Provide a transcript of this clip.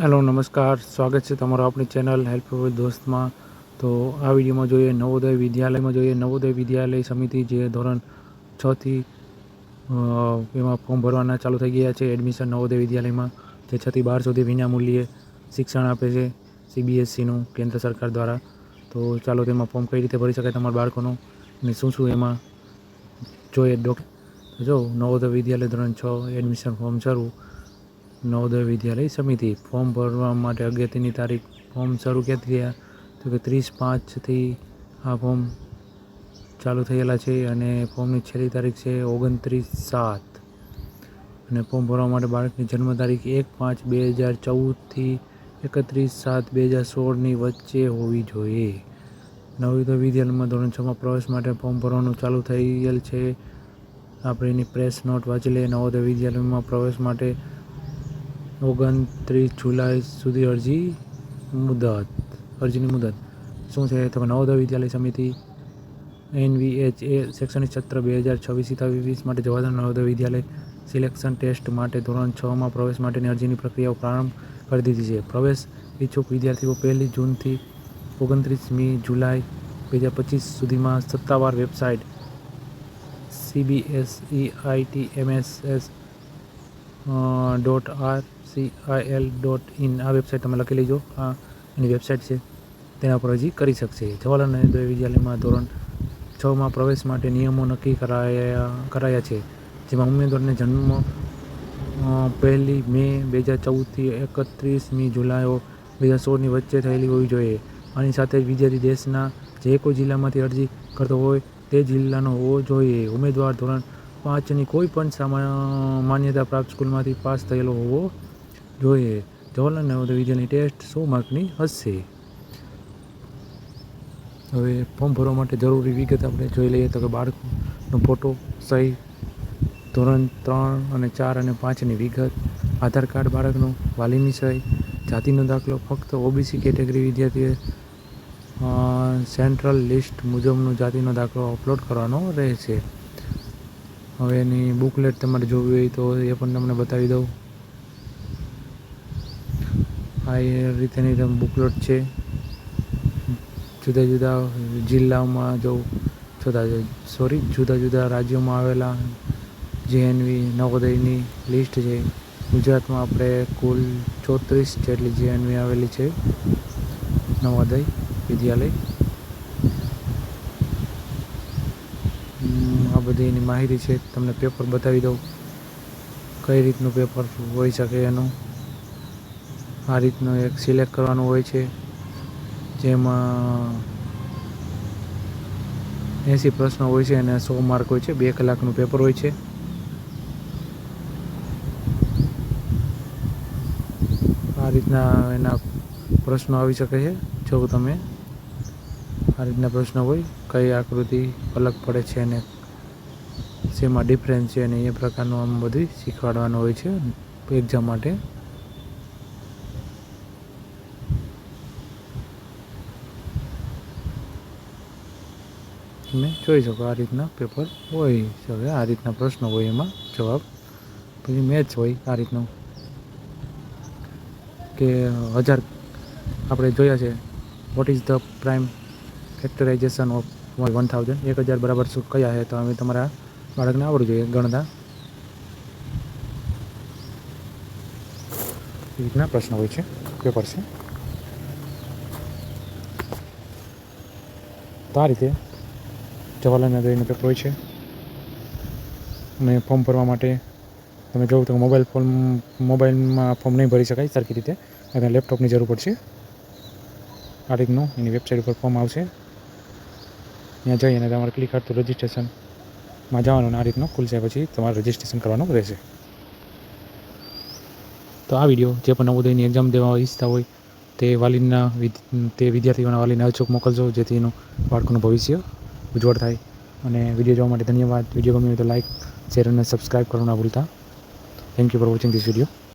Hello, નમસ્કાર. સ્વાગત છે તમારું આપણી ચેનલ હેલ્પ વિથ દોસ્તમાં. તો આ વિડીયોમાં જોઈએ નવોદય વિદ્યાલયમાં જોઈએ. નવોદય વિદ્યાલય સમિતિ જે ધોરણ છથી એમાં ફોર્મ ભરવાના ચાલુ થઈ ગયા છે, એડમિશન નવોદય વિદ્યાલયમાં, જે છથી બાર સુધી વિનામૂલ્યે શિક્ષણ આપે છે સીબીએસસીનું કેન્દ્ર સરકાર દ્વારા. તો ચાલો તેમાં ફોર્મ કઈ રીતે ભરી શકાય તમારા બાળકોનું અને શું શું એમાં જોઈએ. ડોક જો નવોદય વિદ્યાલય ધોરણ છ, એડમિશન ફોર્મ શરૂ નવોદય વિદ્યાલય સમિતિ ફોર્મ ભરવા માટે અગત્યની તારીખ ફોર્મ શરૂ ક્યાંથી થયા? તો કે ત્રીસ પાંચથી આ ફોર્મ ચાલુ થયેલા છે અને ફોર્મની છેલ્લી તારીખ છે ઓગણત્રીસ સાત. અને ફોર્મ ભરવા માટે બાળકની જન્મ તારીખ એક પાંચ બે હજાર ચૌદથી એકત્રીસ સાત બે હજાર સોળની વચ્ચે હોવી જોઈએ. નવોદય વિદ્યાલયમાં ધોરણ છમાં પ્રવેશ માટે ફોર્મ ભરવાનું ચાલુ થયેલ છે. આપણે એની પ્રેસ નોટ વાંચી લઈએ. નવોદય વિદ્યાલયમાં પ્રવેશ માટે ઓગણત્રીસ જુલાઈ સુધી અરજી મુદત, અરજીની મુદત. શું છે? તો નવોદય વિદ્યાલય સમિતિ એનવીએચ એ શૈક્ષણિક સત્ર બે હજાર છવ્વીસ વીસ માટે જવાહર નવોદય વિદ્યાલય સિલેક્શન ટેસ્ટ માટે ધોરણ છમાં પ્રવેશ માટેની અરજીની પ્રક્રિયાઓ પ્રારંભ કરી દીધી છે. પ્રવેશ ઈચ્છુક વિદ્યાર્થીઓ પહેલી જૂનથી ઓગણત્રીસમી જુલાઈ બે હજાર પચીસ સુધીમાં સત્તાવાર website CBSE IT MSS dot R C I L dot in આ વેબસાઇટ તમે લખી લેજો. આ એની વેબસાઇટ છે. તેના પર અરજી કરી શકશે. જવાહરલાલ નહેરુ વિદ્યાલયમાં ધોરણ છમાં પ્રવેશ માટે નિયમો નક્કી કરાયા કરાયા છે. જેમાં ઉમેદવારને જન્મ પહેલી મે બે હજાર ચૌદથી એકત્રીસમી જુલાઈ બે હજાર સોળની વચ્ચે થયેલી હોવી જોઈએ. આની સાથે જ વિદ્યાર્થી દેશના જે કોઈ જિલ્લામાંથી અરજી કરતો હોય તે જિલ્લાનો હોવો જોઈએ. ઉમેદવાર ધોરણ પાંચની કોઈ પણ સામાન્ય માન્યતા પ્રાપ્ત સ્કૂલમાંથી પાસ થયેલો હોવો જોઈએ. જવાહરલાલ નવોદય વિદ્યાની ટેસ્ટ સો માર્કની હશે. હવે ફોર્મ ભરવા માટે જરૂરી વિગત આપણે જોઈ લઈએ તો કે બાળકનો ફોટો સહી, ધોરણ ત્રણ અને ચાર અને પાંચની વિગત, આધાર કાર્ડ બાળકનું, વાલીની સહી, જાતિનો દાખલો, ફક્ત ઓબીસી કેટેગરી વિદ્યાર્થીએ સેન્ટ્રલ લિસ્ટ મુજબનો જાતિનો દાખલો અપલોડ કરવાનો રહેશે. હવે એની બુકલેટ તમારે જોવી હોય તો એ પણ તમને બતાવી દઉં. આ એ રીતેની બુકલેટ છે. જુદા જુદા જિલ્લાઓમાં જવું જુદા સોરી જુદા જુદા રાજ્યોમાં આવેલા જેએનવી નવોદયની લિસ્ટ છે. ગુજરાતમાં આપણે કુલ ચોત્રીસ જેટલી જેએનવી આવેલી છે. નવોદય વિદ્યાલય. બધી એની માહિતી છે. તમને પેપર બતાવી દઉં. કઈ રીતનું પેપર હોઈ શકે એનું. આ રીતનું એક સિલેક્ટ કરવાનું હોય છે. જેમાં એંસી પ્રશ્નો હોય છે અને સો માર્ક હોય છે. બે કલાકનું પેપર હોય છે. આ રીતના એના પ્રશ્નો આવી શકે છે. જો તમે આ રીતના પ્રશ્નો હોય, કઈ આકૃતિ અલગ પડે છે અને શેમાં ડિફરન્સ છે અને એ પ્રકારનું આમ બધું શીખવાડવાનું હોય છે એક્ઝામ માટે. તમે જોઈ શકો આ રીતના પેપર હોય શકે આ રીતના પ્રશ્નો હોય એમાં જવાબ. પછી મેચ હોય આ રીતનું. કે હજાર આપણે જોયા છે what is the prime factorization of one thousand એક હજાર બરાબર શું, કયા છે? તો અમે તમારા બાળકને આવડવું જોઈએ ગણતા. એ રીતના પ્રશ્ન હોય છે, પેપર છે. તો આ રીતે જવાહરલાલ નગરીનું પેપર હોય છે. અને ફોર્મ ભરવા માટે તમે જોવો તો મોબાઈલ ફોર્મ મોબાઈલમાં ફોર્મ નહીં ભરી શકાય સરખી રીતે. અને લેપટોપની જરૂર પડશે. આ રીતનું એની વેબસાઇટ ઉપર ફોર્મ આવશે. ત્યાં જઈ અને તમારે ક્લિક કરતું રજિસ્ટ્રેશનમાં જવાનું આ રીતનું ખુલશે પછી તમારે રજિસ્ટ્રેશન કરવાનું રહેશે. તો આ વીડિયો જે પણ નવોદયની એક્ઝામ દેવા ઈચ્છતા હોય, તે વાલીના તે વિદ્યાર્થીઓના વાલીને અચૂક મોકલજો, જેથી એનું બાળકોનું ભવિષ્ય ઉજ્જવળ થાય. અને વીડિયો જોવા માટે ધન્યવાદ. વીડિયો ગમ્યો તો લાઇક શેર અને સબસ્ક્રાઈબ કરવાનું ભૂલતા. Thank you for watching this video